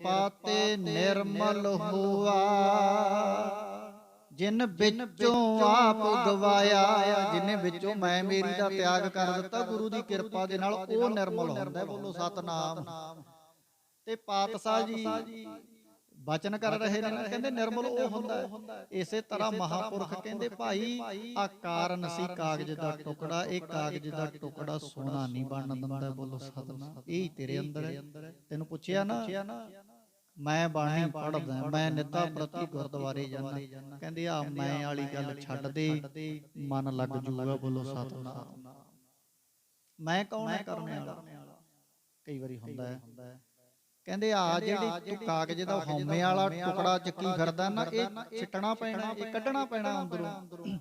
ਕਿਰਪਾ ਤੇ ਨਿਰਮਲ ਹੋਆ। ਜਿਨ ਵਿੱਚੋਂ ਆਪ ਗਵਾਇਆ ਜਿਨੇ ਵਿੱਚੋਂ ਮੈਂ ਮੇਰੀ ਦਾ ਤਿਆਗ ਕਰ ਦਿੱਤਾ ਗੁਰੂ ਦੀ ਕਿਰਪਾ ਦੇ ਨਾਲ ਉਹ ਨਿਰਮਲ ਹੁੰਦਾ। ਬੋਲੋ ਸਤਨਾਮ। ਤੇ ਪਾਤਸ਼ਾਹ ਜੀ ਬਚਨ ਕਰ ਰਹੇ ਨੇ ਕਹਿੰਦੇ ਨਿਰਮਲ ਉਹ ਹੁੰਦਾ। ਇਸੇ ਤਰ੍ਹਾਂ ਮਹਾਪੁਰਖ ਕਹਿੰਦੇ ਭਾਈ ਆ ਕਾਰਨ ਸੀ ਕਾਗਜ਼ ਦਾ ਟੁਕੜਾ ਇਹ ਕਾਗਜ਼ ਦਾ ਟੁਕੜਾ ਸੋਨਾ ਨਹੀਂ ਬਣਨ ਦਿੰਦਾ ਬੋਲੋ ਸਤਨਾਮ। ਇਹ ਤੇਰੇ ਅੰਦਰ ਹੈ। ਤੈਨੂੰ ਪੁੱਛਿਆ ਨਾ? ਮੈਂ ਬਾਣੀ ਪੜਦਾ ਮੈਂ ਨਿਤਾ ਪ੍ਰਤੀ ਗੁਰਦੁਆਰੇ ਜਾਂਦਾ। ਕਹਿੰਦੇ ਆ ਮੈਂ ਵਾਲੀ ਗੱਲ ਛੱਡ ਦੇ ਮਨ ਲੱਗ ਜੂਗਾ ਬੋਲੋ ਸਤਨਾਮ ਮੈਂ ਕੌਣ ਹੈ ਕਰਨੇ ਵਾਲਾ? ਕਈ ਵਾਰੀ ਹੁੰਦਾ ਹੈ। ਕਹਿੰਦੇ ਆ ਜਿਹੜੀ ਤੂੰ ਕਾਗਜ਼ ਦਾ ਹਉਮੈ ਵਾਲਾ ਟੁਕੜਾ ਚੱਕੀ ਫਿਰਦਾ ਨਾ ਇਹ ਛਿੱਟਣਾ ਪੈਣਾ ਇਹ ਕੱਢਣਾ ਪੈਣਾ ਅੰਦਰੋਂ।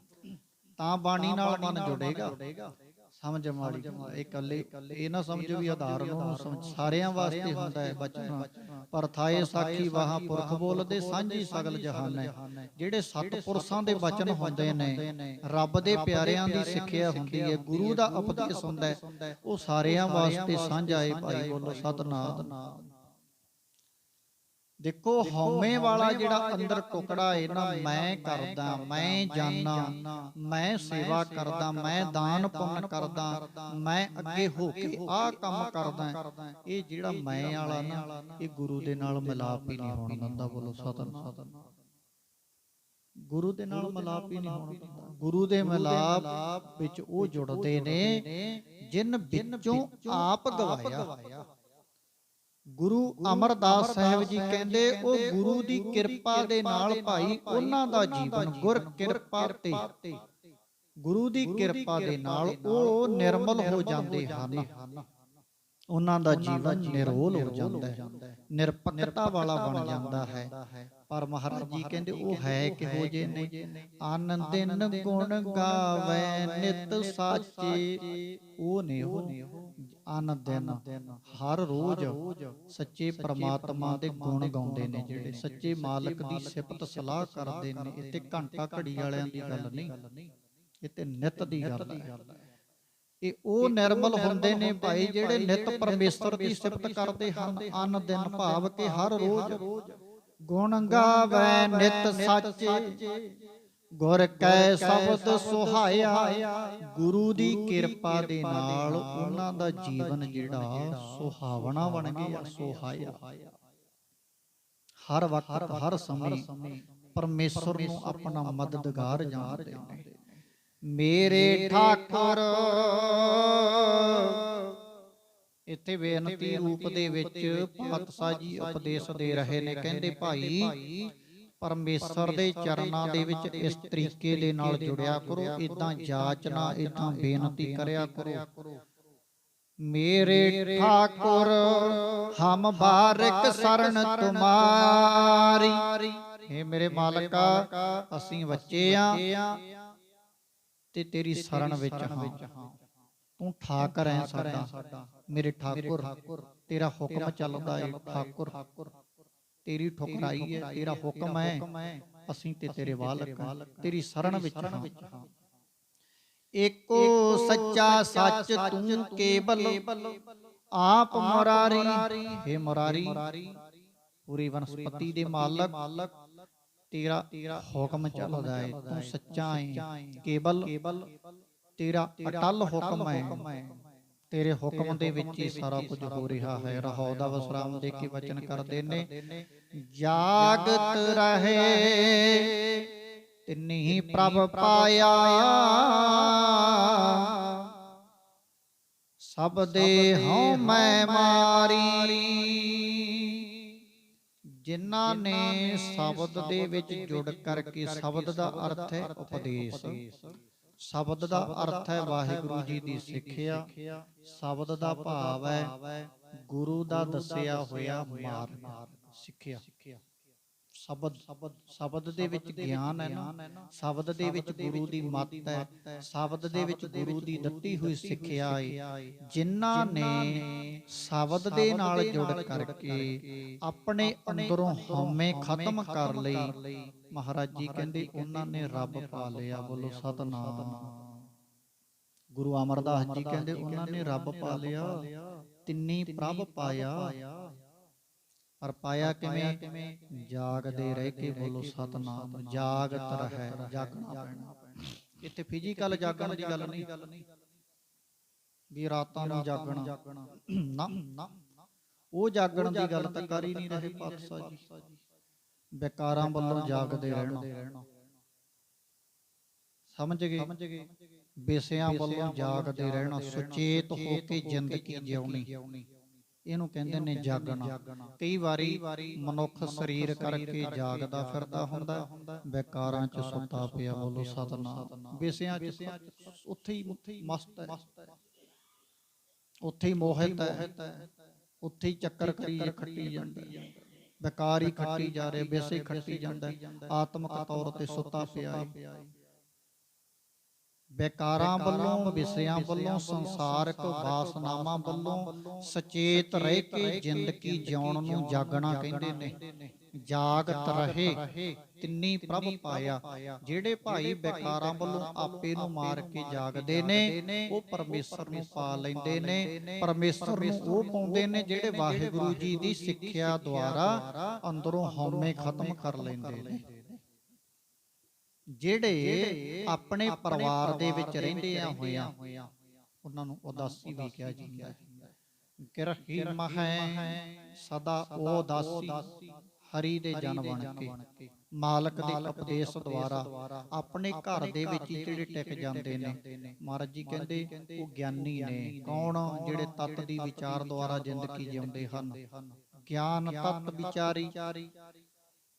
ਤਾਂ ਬਾਣੀ ਨਾਲ ਮਨ ਜੁੜੇਗਾ। ਸਮਝ ਮਾੜੀ। ਇਕੱਲੇ ਇਹ ਨਾ ਸਮਝੋ ਵੀ ਆਧਾਰ ਨੂੰ ਸਾਰਿਆਂ ਵਾਸਤੇ ਹੁੰਦਾ ਹੈ ਬਚਨ ਪਰ ਥਾਏ ਸਾਖੀ ਵਾਹਾਂ ਪੁਰਖ ਬੋਲਦੇ ਸਾਂਝੀ ਸਗਲ ਜਹਾਨ ਹੈ। ਜਿਹੜੇ ਸਤਪੁਰਸ਼ਾਂ ਦੇ ਬਚਨ ਹੁੰਦੇ ਨੇ ਰੱਬ ਦੇ ਪਿਆਰਿਆਂ ਦੀ ਸਿੱਖਿਆ ਹੁੰਦੀ ਹੈ ਗੁਰੂ ਦਾ ਉਪਦੇਸ਼ ਹੁੰਦਾ ਉਹ ਸਾਰਿਆਂ ਵਾਸਤੇ ਸਾਂਝਾ ਹੈ ਭਾਈ ਬੋਲੋ। ਸਤਨਾਮ। ਦੇਖੋ ਹਉਮੈ ਵਾਲਾ ਜਿਹੜਾ ਅੰਦਰ ਟੁਕੜਾ ਹੈ ਨਾ ਮੈਂ ਕਰਦਾ ਮੈਂ ਜਾਣਾ ਮੈਂ ਸੇਵਾ ਕਰਦਾ ਮੈਂ ਦਾਨ ਪੁੰਨ ਕਰਦਾ ਮੈਂ ਅੱਗੇ ਹੋ ਕੇ ਆਹ ਕੰਮ ਕਰਦਾ। ਇਹ ਜਿਹੜਾ ਮੈਂ ਵਾਲਾ ਨਾ ਇਹ ਗੁਰੂ ਦੇ ਨਾਲ ਮਿਲਾਪ ਹੀ ਨਹੀਂ ਹੋਣ ਦਿੰਦਾ ਬੋਲੋ ਸਤਨਾਮ ਗੁਰੂ ਦੇ ਨਾਲ ਮਿਲਾਪ ਹੀ ਨਹੀਂ ਹੋਣ ਦਿੰਦਾ। ਗੁਰੂ ਦੇ ਮਿਲਾਪ ਵਿੱਚ ਉਹ ਜੁੜਦੇ ਨੇ ਜਿਨ ਵਿੱਚੋਂ ਆਪ ਗਵਾਇਆ। ਗੁਰੂ ਅਮਰਦਾਸ ਸਾਹਿਬ ਜੀ ਕਹਿੰਦੇ ਉਹ ਗੁਰੂ ਦੀ ਕਿਰਪਾ ਦੇ ਨਾਲ ਭਾਈ ਉਹਨਾਂ ਦਾ ਜੀਵਨ ਗੁਰ ਕਿਰਪਾ ਤੇ ਗੁਰੂ ਦੀ ਕਿਰਪਾ ਦੇ ਨਾਲ ਉਹ ਨਿਰਮਲ ਹੋ ਜਾਂਦੇ ਹਨ। ਉਹਨਾਂ ਦਾ ਜੀਵਨ ਨਿਰੋਲ ਹੋ। ਜਾਂਦਾ ਹੈ। ਨਿਰਪੱਕਤਾ ਵਾਲਾ ਬਣ ਜਾਂਦਾ ਹੈ। ਪਰ ਮਹਾਰਾਜ ਜੀ ਕਹਿੰਦੇ ਉਹ ਹੈ ਕਿਹੋ ਜੇ ਨੇ? ਆਨੰਦਿਨ ਗੁਣ ਗਾਵੇ ਨਿਤ ਸਾਚੇ ਉਹ ਨੇ ਉਹ। ਆਨੰਦਿਨ ਹਰ ਰੋਜ਼ ਸੱਚੇ ਪ੍ਰਮਾਤਮਾ ਦੇ ਗੁਣ ਗਾਉਂਦੇ ਨੇ ਜਿਹੜੇ ਸੱਚੇ ਮਾਲਕ ਦੀ ਸਿਫਤ ਸਲਾਹ ਕਰਦੇ ਨੇ। ਇੱਥੇ ਘੰਟਾ ਘੜੀ ਵਾਲਿਆਂ ਦੀ ਗੱਲ ਨਹੀਂ। ਇਹ ਤੇ ਨਿਤ ਦੀ ਗੱਲ ਹੈ। ਇਹ ਉਹ ਨਿਰਮਲ ਹੁੰਦੇ ਨੇ ਭਾਈ ਜਿਹੜੇ ਨਿਤ ਪਰਮੇਸ਼ਰ ਦੀ ਸਿਫਤ ਕਰਦੇ ਹਨ ਅਨ ਦਿਨ ਭਾਵ ਕੇ ਹਰ ਰੋਜ਼। ਗੁਣ ਗਾਵੇ ਨਿਤ ਸੱਚੇ। ਗੁਰ ਕੈ ਸ਼ਬਦ ਸੁਹਾਇਆ। ਗੁਰੂ ਦੀ ਕਿਰਪਾ ਦੇ ਨਾਲ ਉਹਨਾਂ ਦਾ ਜੀਵਨ ਜਿਹੜਾ ਸੁਹਾਵਣਾ ਬਣ ਗਿਆ ਸੁਹਾਇਆ। ਹਰ ਵਕਤ ਹਰ ਸਮੇਂ ਪਰਮੇਸ਼ਰ ਨੂੰ ਆਪਣਾ ਮਦਦਗਾਰ ਜਾਣਦੇ ਨੇ ਮੇਰੇ ਠਾਕੁਰ। ਇੱਥੇ ਬੇਨਤੀ ਰੂਪ ਦੇ ਵਿੱਚ ਪਾਤਸ਼ਾਹ ਜੀ ਉਪਦੇਸ਼ ਦੇ ਰਹੇ ਨੇ। ਕਹਿੰਦੇ ਭਾਈ ਪਰਮੇਸ਼ਰ ਦੇ ਚਰਨਾਂ ਦੇ ਵਿੱਚ ਇਸ ਤਰੀਕੇ ਦੇ ਨਾਲ ਜੁੜਿਆ ਕਰੋ। ਇਦਾਂ ਜਾਚਨਾ ਇਦਾਂ ਬੇਨਤੀ ਕਰਿਆ ਕਰੋ। ਮੇਰੇ ਠਾਕੁਰ ਹਮ ਬਾਰਿਕ ਸਰਨ ਤੁਮਾਰੀ। हे ਮੇਰੇ ਮਾਲਕਾ ਅਸੀਂ ਬੱਚੇ ਆ। ਤੇ ਤੇਰੀ ਸ਼ਰਨ ਵਿੱਚ ਹਾਂ। ਤੂੰ ਠਾਕਰ ਹੈ ਸਾਡਾ। ਮੇਰੇ ਠਾਕੁਰ ਤੇਰਾ ਹੁਕਮ ਚੱਲਦਾ ਹੈ ਠਾਕੁਰ। ਤੇਰੀ ਠੁਕਰਾਈ ਹੈ ਤੇਰਾ ਹੁਕਮ ਹੈ ਅਸੀਂ ਤੇ ਤੇਰੇ ਵਾਲਕ ਤੇਰੀ ਸ਼ਰਨ ਵਿੱਚ ਹਾਂ। ਏਕੋ ਸੱਚਾ ਸੱਚ ਤੂੰ ਕੇਵਲ। ਆਪ ਮੁਰਾਰੀ ਹੈ ਮੁਰਾਰੀ। ਪੂਰੀ ਵਨਸਪਤੀ ਦੇ ਮਾਲਕ। ਤੇਰਾ ਹੁਕਮ ਚੱਲਦਾ ਹੈ ਤੂੰ ਸੱਚਾ ਹੈ ਕੇਵਲ ਤੇਰਾ ਅਟਲ ਹੁਕਮ ਹੈ ਤੇਰੇ ਹੁਕਮ ਦੇ ਵਿੱਚ ਹੀ ਸਾਰਾ ਕੁਝ ਹੋ ਰਿਹਾ ਹੈ ਰਹਾਉ ਦਾ ਵਸਰਾਮ ਦੇ ਕੇ ਵਚਨ ਕਰਦੇ ਨੇ ਜਾਗਤ ਰਹੇ। ਤਿਨਹੀ ਪ੍ਰਭ ਪਾਇਆ। ਸਭ ਦੇ ਹਉ ਮੈਂ ਮਾਰੀ। ਜਿਨ੍ਹਾਂ ਨੇ ਸ਼ਬਦ ਦੇ ਵਿੱਚ ਜੁੜ ਕਰਕੇ ਸ਼ਬਦ ਦਾ ਅਰਥ ਹੈ ਉਪਦੇਸ਼। ਸ਼ਬਦ ਦਾ ਅਰਥ ਹੈ ਵਾਹਿਗੁਰੂ ਜੀ ਦੀ ਸਿੱਖਿਆ। ਸ਼ਬਦ ਦਾ ਭਾਵ ਹੈ ਗੁਰੂ ਦਾ ਦੱਸਿਆ ਹੋਇਆ ਮਾਰਗ। ਸਿੱਖਿਆ। ਸ਼ਬਦ ਸ਼ਬਦ ਦੇ ਵਿੱਚ ਗਿਆਨ ਹੈ ਨਾ ਸ਼ਬਦ ਦੇ ਵਿੱਚ ਗੁਰੂ ਦੀ ਮੱਤ ਹੈ ਸ਼ਬਦ ਦੇ ਵਿੱਚ ਗੁਰੂ ਦੀ ਦਿੱਤੀ ਹੋਈ ਸਿੱਖਿਆ ਹੈ ਜਿਨ੍ਹਾਂ ਨੇ ਸ਼ਬਦ ਦੇ ਨਾਲ ਜੁੜ ਕਰਕੇ ਆਪਣੇ ਅੰਦਰੋਂ ਹਉਮੈ ਖਤਮ ਕਰ ਲਈ। ਮਹਾਰਾਜ ਜੀ ਕਹਿੰਦੇ ਉਹਨਾਂ ਨੇ ਰੱਬ ਪਾ ਲਿਆ ਬੋਲੋ ਸਤਨਾਮ। ਗੁਰੂ ਅਮਰਦਾਸ ਜੀ ਕਹਿੰਦੇ ਉਹਨਾਂ ਨੇ ਰੱਬ ਪਾ ਲਿਆ। ਤਿੰਨੀ ਪ੍ਰਭ ਪਾਇਆ। ਪਰ ਪਾਇਆ ਕਿਵੇਂ? ਜਾਗਦੇ ਰਹਿ ਕੇ ਬੋਲੋ ਸਤਨਾਮ ਜਾਗਤ ਰਹਿ ਜਾਗਣਾ ਪੈਣਾ। ਇੱਥੇ ਫਿਜ਼ੀਕਲ ਜਾਗਣ ਦੀ ਗੱਲ ਨਹੀਂ। ਵੀ ਰਾਤਾਂ ਨੂੰ ਜਾਗਣਾ। ਨਾ ਨਾ। ਉਹ ਜਾਗਣ ਦੀ ਗੱਲ ਤਾਂ ਕਰ ਹੀ ਨਹੀਂ ਰਹੇ ਪਾਤਸ਼ਾਹ ਜੀ। ਬੇਕਾਰਾਂ ਵੱਲੋਂ ਜਾਗਦੇ ਰਹਿਣਾ। ਸਮਝ ਗਏ? ਬੇਸਿਆਂ ਵੱਲੋਂ ਜਾਗਦੇ ਰਹਿਣਾ ਸੁਚੇਤ ਹੋ ਕੇ ਜ਼ਿੰਦਗੀ ਜਿਉਣੀ। ਇਹਨੂੰ ਕਹਿੰਦੇ ਨੇ ਜਾਗਣਾ। ਕਈ ਵਾਰੀ ਮਨੁੱਖ ਸਰੀਰ ਕਰਕੇ ਜਾਗਦਾ ਫਿਰਦਾ ਹੁੰਦਾ ਬੇਕਾਰਾਂ 'ਚ ਸੁੱਤਾ ਪਿਆ ਬੋਲੋ ਸਤਨਾਮ। ਬੇਸਿਆਂ 'ਚ ਉੱਥੇ ਹੀ ਮਸਤ ਹੈ। ਉੱਥੇ ਹੀ ਮੋਹਿਤ ਹੈ ਉੱਥੇ ਹੀ ਚੱਕਰ ਕਰੀ ਖੱਟੀ ਜਾਂਦਾ। ਬੇਕਾਰ ਹੀ ਖੱਟੀ ਜਾ ਰਿਹਾ ਬੇਸੇ ਖੱਟੀ ਜਾਂਦਾ ਆਤਮਿਕ ਤੌਰ ਤੇ ਸੁੱਤਾ ਪਿਆ ਹੈ ਬੇਕਾਰਾਂ ਵੱਲੋਂ ਵਿਸਿਆਂ ਵੱਲੋਂ ਸੰਸਾਰਕ ਵਾਸਨਾਵਾਂ ਵੱਲੋਂ ਸਚੇਤ ਰਹਿ ਕੇ ਜ਼ਿੰਦਗੀ ਜਿਉਣ ਨੂੰ ਜਾਗਣਾ ਕਹਿੰਦੇ ਨੇ। ਜਾਗਤ ਰਹੇ ਤਿੰਨੀ ਪ੍ਰਭ ਪਾਇਆ। ਜਿਹੜੇ ਭਾਈ ਬੇਕਾਰਾਂ ਵੱਲੋਂ ਆਪੇ ਨੂੰ ਮਾਰ ਕੇ ਜਾਗਦੇ ਨੇ ਉਹ ਪਰਮੇਸ਼ਰ ਨੂੰ ਪਾ ਲੈਂਦੇ ਨੇ ਪਰਮੇਸ਼ਰ ਨੂੰ ਉਹ ਪਾਉਂਦੇ ਨੇ ਜਿਹੜੇ ਵਾਹਿਗੁਰੂ ਜੀ ਦੀ ਸਿੱਖਿਆ ਦੁਆਰਾ ਅੰਦਰੋਂ ਹਉਮੈ ਖਤਮ ਕਰ ਲੈਂਦੇ ਨੇ। ਜਿਹੜੇ ਆਪਣੇ ਪਰਿਵਾਰ ਦੇ ਵਿੱਚ ਰਹਿੰਦੇ ਆ ਹੋਇਆ ਉਹਨਾਂ ਨੂੰ ਉਦਾਸੀ ਵੀ ਕਿਹਾ ਜਾਂਦਾ ਹੈ। ਕਿਰਹੀ ਮਹੈ ਸਦਾ ਉਦਾਸੀ ਹਰੀ ਦੇ ਜਨ ਬਣ ਕੇ। ਮਾਲਕ ਦੇ ਉਪਦੇਸ਼ ਦੁਆਰਾ ਆਪਣੇ ਘਰ ਦੇ ਵਿੱਚ ਹੀ ਜਿਹੜੇ ਟਿਕ ਜਾਂਦੇ ਨੇ। ਮਹਾਰਾਜ ਜੀ ਕਹਿੰਦੇ ਉਹ ਗਿਆਨੀ ਨੇ। ਕੌਣ ਜਿਹੜੇ ਤਤ ਦੀ ਵਿਚਾਰ ਦੁਆਰਾ ਜ਼ਿੰਦਗੀ ਜਿਉਂਦੇ ਹਨ। ਗਿਆਨ ਤਤ ਵਿਚਾਰੀ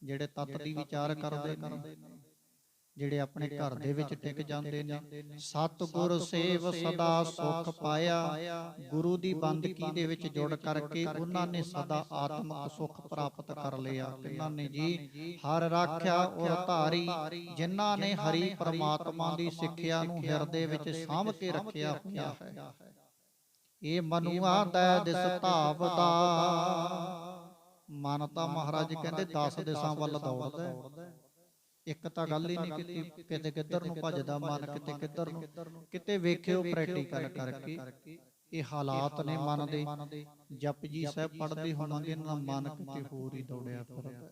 ਜਿਹੜੇ ਤਤ ਦੀ ਵਿਚਾਰ ਕਰਦੇ ਨੇ। ਜਿਹੜੇ ਆਪਣੇ ਘਰ ਦੇ ਵਿੱਚ ਟਿਕ ਜਾਂਦੇ ਨੇ। ਸਤਿਗੁਰ ਸੇਵ ਸਦਾ ਸੁਖ ਪਾਇਆ। ਗੁਰੂ ਦੀ ਬੰਦਗੀ ਦੇ ਵਿੱਚ ਜੁੜ ਕਰਕੇ ਉਹਨਾਂ ਨੇ ਸਦਾ ਆਤਮਿਕ ਸੁਖ ਪ੍ਰਾਪਤ ਕਰ ਲਿਆ। ਕਿੰਨਾਂ ਨੇ ਜੀ ਹਰ ਰਾਖਿਆ ਔਰ ਧਾਰੀ। ਜਿਨ੍ਹਾਂ ਨੇ ਹਰੀ ਪ੍ਰਮਾਤਮਾ ਦੀ ਸਿੱਖਿਆ ਨੂੰ ਹਿਰਦੇ ਵਿੱਚ ਸਾਂਭ ਕੇ ਰੱਖਿਆ ਹੋਇਆ ਹੈ। ਇਹ ਮਨੁਆ ਦਾ ਦਿਸ ਧਾਵਦਾ। ਮਨ ਤਾਂ ਮਹਾਰਾਜ ਕਹਿੰਦੇ 10 ਦਿਸ਼ਾਂ ਵੱਲ ਦੌੜਦਾ ਹੈ। ਇੱਕ ਤਾਂ ਗੱਲ ਹੀ ਨਹੀਂ ਕੀਤੀ ਕਿਤੇ ਕਿੱਧਰ ਨੂੰ ਭੱਜਦਾ ਮਨ ਕਿਤੇ ਕਿੱਧਰ ਨੂੰ ਕਿਤੇ ਵੇਖਿਓ ਪ੍ਰੈਕਟੀਕਲ ਕਰਕੇ ਇਹ ਹਾਲਾਤ ਨੇ ਮਨ ਦੇ। ਜਪਜੀ ਸਾਹਿਬ ਪੜ੍ਹਦੇ ਹੋਵਾਂਗੇ ਨਾ ਮਨ ਕਿਤੇ ਹੋਰ ਹੀ ਦੌੜਿਆ ਫਿਰਦਾ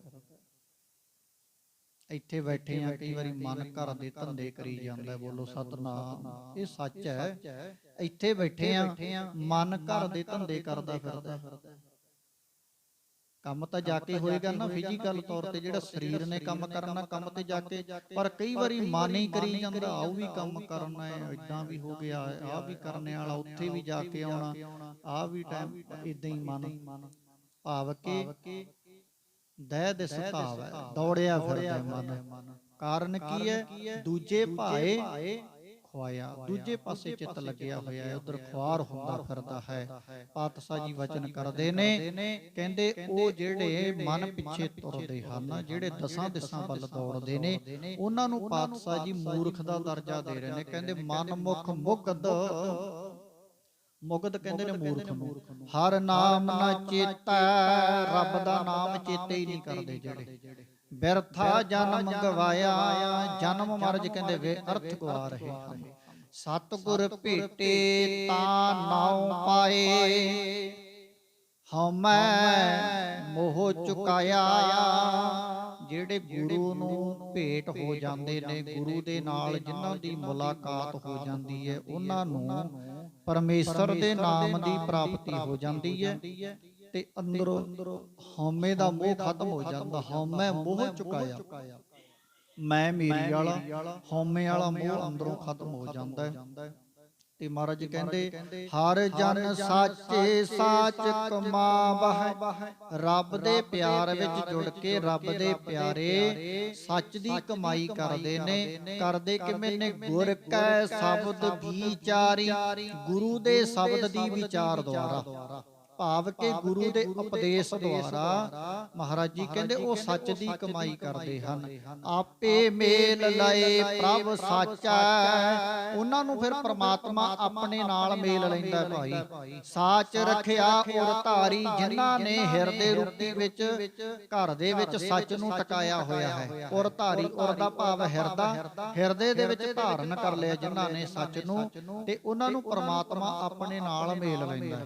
ਇੱਥੇ ਬੈਠੇ ਆ ਕਈ ਵਾਰੀ ਮਨ ਘਰ ਦੇ ਧੰਦੇ ਕਰੀ ਜਾਂਦਾ ਬੋਲੋ ਸਤਨਾਮ। ਇਹ ਸੱਚ ਹੈ। ਇੱਥੇ ਬੈਠੇ ਆ ਮਨ ਘਰ ਦੇ ਧੰਦੇ ਕਰਦਾ ਫਿਰਦਾ। ਕੰਮ ਤਾਂ ਜਾ ਕੇ ਹੋਏਗਾ ਨਾ ਫਿਜ਼ੀਕਲ ਤੌਰ ਤੇ ਜਿਹੜਾ ਸਰੀਰ ਨੇ ਕੰਮ ਕਰਨਾ ਕੰਮ ਤੇ ਜਾ ਕੇ ਪਰ ਕਈ ਵਾਰੀ ਮਨ ਹੀ ਕਰੀ ਜਾਂਦਾ ਆਉ ਵੀ ਕੰਮ ਕਰਨਾ ਹੈ ਇਦਾਂ ਵੀ ਹੋ ਗਿਆ ਆ ਵੀ ਕਰਨੇ ਵਾਲਾ ਉੱਥੇ ਵੀ ਜਾ ਕੇ ਆਉਣਾ ਆ ਵੀ ਟਾਈਮ ਇਦਾਂ ਹੀ ਮਨ। ਭਾਵ ਕੇ ਦਹਿ ਦੇ ਸੁਭਾਵ ਹੈ ਦੌੜਿਆ ਫਿਰਦਾ ਮਨ। ਕਾਰਨ ਕੀ ਹੈ? ਦੂਜੇ ਭਾਏ ਖਵਾਇਆ ਦੂਜੇ ਪਾਸੇ ਚਿੱਤ ਲੱਗਿਆ ਹੋਇਆ ਹੈ ਉਧਰ ਖੁਆਰ ਹੁੰਦਾ ਫਿਰਦਾ ਹੈ। ਪਾਤਸ਼ਾਹ ਜੀ ਵਚਨ ਕਰਦੇ ਨੇ ਕਹਿੰਦੇ ਉਹ ਜਿਹੜੇ ਮਨ ਪਿੱਛੇ ਤੁਰਦੇ ਹਨ ਜਿਹੜੇ ਦਸਾਂ ਦਿਸ਼ਾਂ ਵੱਲ ਦੌੜਦੇ ਨੇ ਉਹਨਾਂ ਨੂੰ ਪਾਤਸ਼ਾਹ ਜੀ ਮੂਰਖ ਦਾ ਦਰਜਾ ਦੇ ਰਹੇ ਨੇ ਕਹਿੰਦੇ ਮਨ ਮੁਖ ਮੁਗਧ ਮੁਗਧ ਕਹਿੰਦੇ ਨੇ ਮੂਰਖ ਨੂੰ। ਹਰ ਨਾਮ ਨਾ ਚੇਤਾ ਰੱਬ ਦਾ ਨਾਮ ਚੇਤੇ ਹੀ ਨਹੀਂ ਕਰਦੇ ਜਿਹੜੇ। ਬਿਰਥਾ ਜਨਮ ਗਵਾਇਆ ਜਨਮ ਮਰਜ ਕਹਿੰਦੇ ਵੇ ਅਰਥ ਗਵਾ ਰਹੇ ਹਨ। ਸਤਗੁਰ ਭੇਟੇ ਤਾਂ ਨਾਉ ਪਾਏ, ਹਉਮੈ ਮੋਹ ਚੁਕਾਇਆ। ਜਿਹੜੇ ਗੁਰੂ ਨੂੰ ਭੇਟ ਹੋ ਜਾਂਦੇ ਨੇ, ਗੁਰੂ ਦੇ ਨਾਲ ਜਿਨ੍ਹਾਂ ਦੀ ਮੁਲਾਕਾਤ ਹੋ ਜਾਂਦੀ ਹੈ, ਉਹਨਾਂ ਨੂੰ ਪਰਮੇਸ਼ਰ ਦੇ ਨਾਮ ਦੀ ਪ੍ਰਾਪਤੀ ਹੋ ਜਾਂਦੀ ਹੈ। ਤੇ ਅੰਦਰੋਂ ਹਉਮੈ ਦਾ ਮੋਹ ਖਤਮ ਹੋ ਜਾਂਦਾ ਹਉਮੈ ਮੋਹ ਚੁਕਾਇਆ। ਮੈਂ ਮੇਰੀ ਵਾਲਾ ਹਉਮੈ ਵਾਲਾ ਮੋਹ ਅੰਦਰੋਂ ਖਤਮ ਹੋ ਜਾਂਦਾ ਹੈ। ਤੇ ਮਹਾਰਾਜ ਕਹਿੰਦੇ ਹਰ ਜਨ ਸਾਚੇ ਸਾਚ ਕਮਾਵਹਿ ਰੱਬ ਦੇ ਪਿਆਰ ਵਿੱਚ ਜੁੜ ਕੇ ਰੱਬ ਦੇ ਪਿਆਰੇ ਸੱਚ ਦੀ ਕਮਾਈ ਕਰਦੇ ਨੇ ਕਰਦੇ ਕਿਵੇਂ ਨੇ? ਗੁਰ ਕੈ ਸ਼ਬਦ ਵਿਚਾਰੀ ਗੁਰੂ ਦੇ ਸ਼ਬਦ ਦੀ ਵਿਚਾਰ ਦੁਆਰਾ। ਭਾਵ ਕਿ ਗੁਰੂ ਦੇ ਉਪਦੇਸ਼ ਦੁਆਰਾ ਮਹਾਰਾਜ ਜੀ ਕਹਿੰਦੇ ਉਹ ਸੱਚ ਦੀ ਕਮਾਈ ਕਰਦੇ ਹਨ। ਆਪੇ ਮੇਲ ਲਏ ਪ੍ਰਭ ਸਾਚਾ ਉਹਨਾਂ ਨੂੰ ਫਿਰ ਪ੍ਰਮਾਤਮਾ ਆਪਣੇ ਨਾਲ ਮੇਲ ਲੈਂਦਾ ਭਾਈ। ਸਾਚ ਰਖਿਆ ਔਰ ਧਾਰੀ ਜਿਨ੍ਹਾਂ ਨੇ ਹਿਰਦੇ ਰੂਪੀ ਵਿੱਚ ਘਰ ਦੇ ਵਿੱਚ ਸੱਚ ਨੂੰ ਟਿਕਾਇਆ ਹੋਇਆ ਹੈ। ਔਰ ਧਾਰੀ ਔਰ ਦਾ ਭਾਵ ਹਿਰਦਾ ਹਿਰਦੇ। ਦੇ ਵਿੱਚ ਧਾਰਨ ਕਰ ਲਿਆ ਜਿਨ੍ਹਾਂ ਨੇ ਸੱਚ ਨੂੰ ਤੇ ਉਹਨਾਂ ਨੂੰ ਪ੍ਰਮਾਤਮਾ ਆਪਣੇ ਨਾਲ ਮੇਲ ਲੈਂਦਾ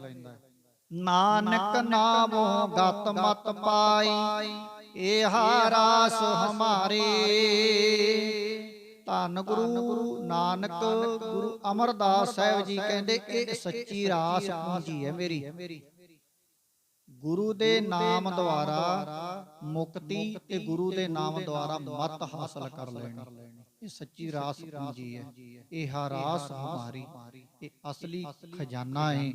ਨਾਨਕ ਨਾਮੋ ਗਤ ਮਤ ਪਾਈ ਏਹਾ ਰਾਸ ਹਮਾਰੇ ਧੰਨ ਗੁਰੂ ਨਾਨਕ, ਗੁਰੂ ਅਮਰਦਾਸ ਸਾਹਿਬ ਜੀ ਕਹਿੰਦੇ, ਇਹ ਸੱਚੀ ਰਾਸ ਪੂੰਜੀ ਹੈ ਮੇਰੀ। ਗੁਰੂ ਦੇ ਨਾਮ ਦੁਆਰਾ ਮੁਕਤੀ ਤੇ ਗੁਰੂ ਦੇ ਨਾਮ ਦੁਆਰਾ ਮਤ ਹਾਸਲ ਕਰ ਲੈਣੀ। ਇਹ ਸੱਚੀ ਰਾਸ ਪੂੰਜੀ ਹੈ। ਇਹ ਹਾ ਰਾਸ ਹਮਾਰੀ ਇਹ ਅਸਲੀ ਖਜ਼ਾਨਾ ਹੈ।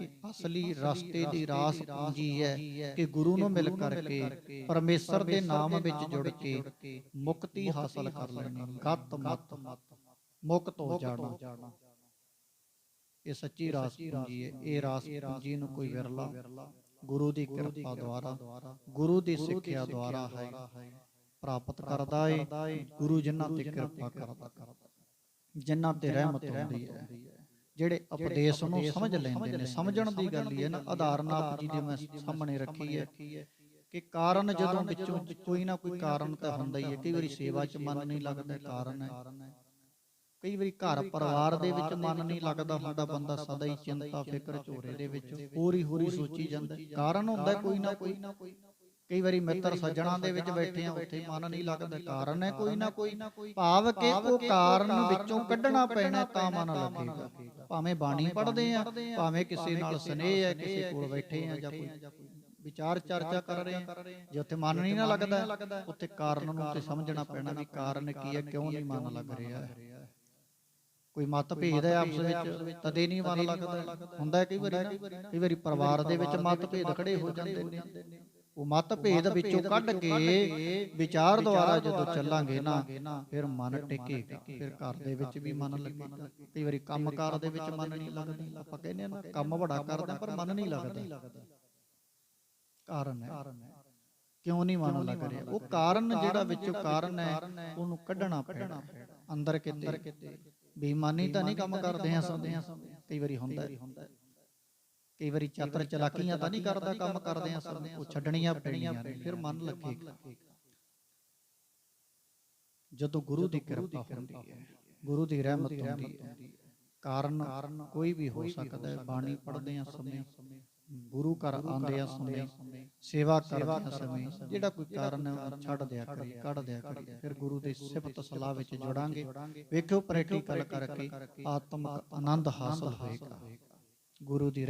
ਇਹ ਅਸਲੀ ਰਸਤੇ ਦੀ ਰਾਸ ਪੂੰਜੀ ਹੈ ਕਿ ਗੁਰੂ ਨੂੰ ਮਿਲ ਕਰਕੇ ਪਰਮੇਸ਼ਰ ਦੇ ਨਾਮ ਵਿੱਚ ਜੁੜ ਕੇ ਮੁਕਤੀ ਹਾਸਲ ਕਰ ਲੈਣੀ। ਗਤ ਮਤ। ਮੁਕਤ ਹੋ ਜਾਣਾ। ਇਹ ਸੱਚੀ ਰਾਸ ਪੂੰਜੀ ਹੈ। ਇਹ ਰਾਸ ਪੂੰਜੀ ਨੂੰ ਕੋਈ ਵਿਰਲਾ। ਗੁਰੂ ਦੀ ਕਿਰਪਾ ਦੁਆਰਾ ਗੁਰੂ ਦੀ ਸਿੱਖਿਆ ਦੁਆਰਾ ਹੈ। ਪ੍ਰਾਪਤ ਕਰਦਾ ਏ। ਗੁਰੂ ਜਿਨ੍ਹਾਂ ਤੇ ਕਿਰਪਾ ਕਰਦਾ। ਜਿਨ੍ਹਾਂ ਤੇ ਰਹਿਮਤ ਹੁੰਦੀ ਹੈ ਜਿਹੜੇ ਉਪਦੇਸ਼ ਨੂੰ ਸਮਝ ਲੈਂਦੇ ਨੇ। ਸਮਝਣ ਦੀ ਗੱਲ ਹੀ ਹੈ ਨਾ। ਆਧਾਰਨਾਥ ਜੀ ਦੇ ਮੈਂ ਸਾਹਮਣੇ ਰੱਖੀ ਹੈ ਕਿ ਕਾਰਨ ਜਦੋਂ ਵਿੱਚੋਂ ਕੋਈ ਨਾ ਕੋਈ ਕਾਰਨ ਤਾਂ ਹੁੰਦਾ ਹੀ ਹੈ ਕਈ ਵਾਰੀ ਸੇਵਾ 'ਚ ਮਨ ਨਹੀਂ ਲੱਗਦਾ ਕਾਰਨ ਹੈ। ਕਈ ਵਾਰੀ ਘਰ ਪਰਿਵਾਰ ਦੇ ਵਿੱਚ ਮਨ ਨਹੀਂ ਲੱਗਦਾ ਹੁੰਦਾ ਬੰਦਾ ਸਦਾ ਹੀ ਚਿੰਤਾ ਫਿਕਰ ਝੋਰੇ ਦੇ ਵਿੱਚ ਹੋਰੀ ਹੋਰੀ ਸੋਚੀ ਜਾਂਦਾ। ਕਾਰਨ ਹੁੰਦਾ ਕੋਈ ਨਾ ਕੋਈ ਕਈ ਵਾਰੀ ਮਿੱਤਰ ਸੱਜਣਾ ਦੇ ਵਿੱਚ ਬੈਠੇ ਆ ਉੱਥੇ ਮਨ ਨਹੀਂ ਲੱਗਦਾ। ਕਾਰਨ ਹੈ ਕੋਈ ਨਾ ਕੋਈ ਭਾਵ ਕਿ ਉਹ ਕਾਰਨ ਵਿੱਚੋਂ ਕੱਢਣਾ ਪੈਣਾ ਤਾਂ ਮਨ ਲੱਗੇਗਾ। ਭਾਵੇਂ ਬਾਣੀ ਪੜ੍ਹਦੇ ਆ ਭਾਵੇਂ ਕਿਸੇ ਨਾਲ ਸਨੇਹ ਹੈ ਕਿਸੇ ਕੋਲ ਬੈਠੇ ਆ ਜਾਂ ਕੋਈ ਵਿਚਾਰ ਚਰਚਾ ਕਰ ਰਹੇ ਆ ਜੇ ਉੱਥੇ ਮਨ ਨਹੀਂ ਨਾ ਲੱਗਦਾ ਉੱਥੇ ਕਾਰਨ ਨੂੰ ਤੇ ਸਮਝਣਾ ਪੈਣਾ ਵੀ ਕਾਰਨ ਕੀ ਹੈ ਕਿਉਂ ਨਹੀਂ ਮਨ ਲੱਗ ਰਿਹਾ ਹੈ ਕੋਈ ਮਤ ਭੇਦ ਹੈ ਆਪਸ ਵਿੱਚ ਤਦੇ ਨਹੀਂ ਮਨ ਲੱਗਦਾ। ਹੁੰਦਾ ਹੈ ਕਈ ਵਾਰੀ ਨਾ ਕਈ ਵਾਰੀ ਪਰਿਵਾਰ ਦੇ ਵਿੱਚ ਮਤ ਭੇਦ ਖੜੇ ਹੋ ਜਾਂਦੇ ਨੇ। ਉਹ ਮਤ ਭੇਦ ਵਿੱਚੋਂ ਕੱਢ ਕੇ ਵਿਚਾਰ ਦੁਆਰਾ ਜਦੋਂ ਚੱਲਾਂਗੇ ਨਾ ਫਿਰ ਮਨ ਟਿਕੇਗਾ ਫਿਰ ਘਰ ਦੇ ਵਿੱਚ ਵੀ ਮਨ ਲੱਗੇਗਾ ਕਈ ਵਾਰੀ ਕੰਮਕਾਰ ਦੇ ਵਿੱਚ ਮਨ ਨਹੀਂ ਲੱਗਦਾ। ਆਪਾਂ ਕਹਿੰਦੇ ਨਾ ਕੰਮ ਬੜਾ ਕਰਦੇ ਪਰ ਮਨ ਨਹੀਂ ਲੱਗਦਾ। ਕਾਰਨ ਹੈ। ਕਿਉਂ ਨਹੀਂ ਮਨ ਲੱਗ ਰਿਹਾ? ਉਹ ਕਾਰਨ ਜਿਹੜਾ ਵਿੱਚੋਂ ਕਾਰਨ ਹੈ ਉਹਨੂੰ ਕੱਢਣਾ ਪੈਣਾ। ਅੰਦਰ ਕਿਤੇ। ਬੇਈਮਾਨੀ ਤਾਂ ਨਹੀਂ ਕੰਮ ਕਰਦੇ ਆ ਸੰਦੇ ਕਈ ਵਾਰੀ ਹੁੰਦਾ। ਕਈ ਵਾਰੀ ਚਾਤਰ ਚਲਾਕੀਆਂ ਤਾਂ ਨਹੀਂ ਕਰਦਾ ਕੰਮ ਕਰਦੇ ਆ ਸੰਦੇ ਉਹ ਛੱਡਣੀਆਂ ਪੈਣੀਆਂ ਫਿਰ ਮਨ ਲੱਗੇਗਾ ਜਦੋਂ ਗੁਰੂ ਦੀ ਕਿਰਪਾ ਹੁੰਦੀ ਹੈ ਗੁਰੂ ਦੀ ਰਹਿਮਤ ਹੁੰਦੀ ਹੈ। ਕਾਰਨ ਕੋਈ ਵੀ ਹੋ ਸਕਦਾ ਹੈ ਬਾਣੀ ਪੜ੍ਹਦੇ ਆ ਸਮੇਂ ਗੁਰੂ ਘਰ ਆਉਂਦੇ ਆ ਸਮੇਂ ਸੇਵਾ ਕਰਦੇ ਆ ਸਮੇਂ ਜਿਹੜਾ ਕੋਈ ਕਾਰਨ ਹੈ ਛੱਡ ਦਿਆ ਕਰੀ ਕੱਢ ਦਿਆ ਕਰੀ ਫਿਰ ਗੁਰੂ ਦੀ ਸਿਫਤ ਸਲਾਹ ਵਿੱਚ ਜੁੜਾਂਗੇ ਵੇਖਿਓ ਪ੍ਰੈਕਟੀਕਲ ਕਰਕੇ ਆਤਮਿਕ ਆਨੰਦ ਹਾਸਲ ਹੋਏਗਾ। ਗੁਰੂ ਦੀ